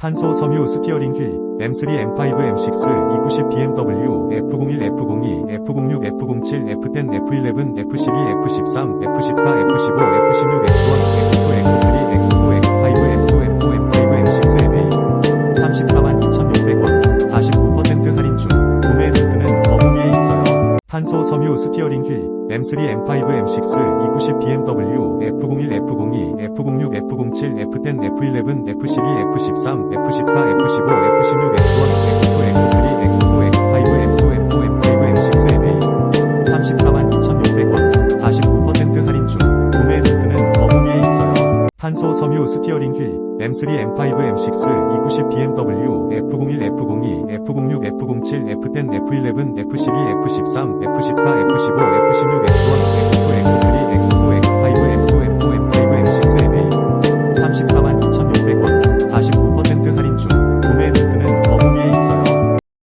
탄소 섬유 스티어링 휠 M3 M5 M6 290 BMW F01 F02 F06 F07 F10 F11 F12 F13 F14 F15 F16 X1 X2 X3 X4 X5 M2 M4 M5 M6 MA 34만 2,600원 49% 할인 중 구매 링크는 더보기에 있어요. 탄소 섬유 스티어링 휠 M3 M5 M6 290 BMW F01 F02 F06 F07 F10 F11 F12 F13 F14 F15 F16 X1 X2 X3 X4 X5 M2 M4 M5 M6 MA 34만 2,600원 49% 할인 중 구매 링크는 더보기에 있어요. 탄소 섬유 스티어링 휠 M3 M5 M6 290 BMW F01 F02 F06 F07 F10 F11 F12 F13 F14 F15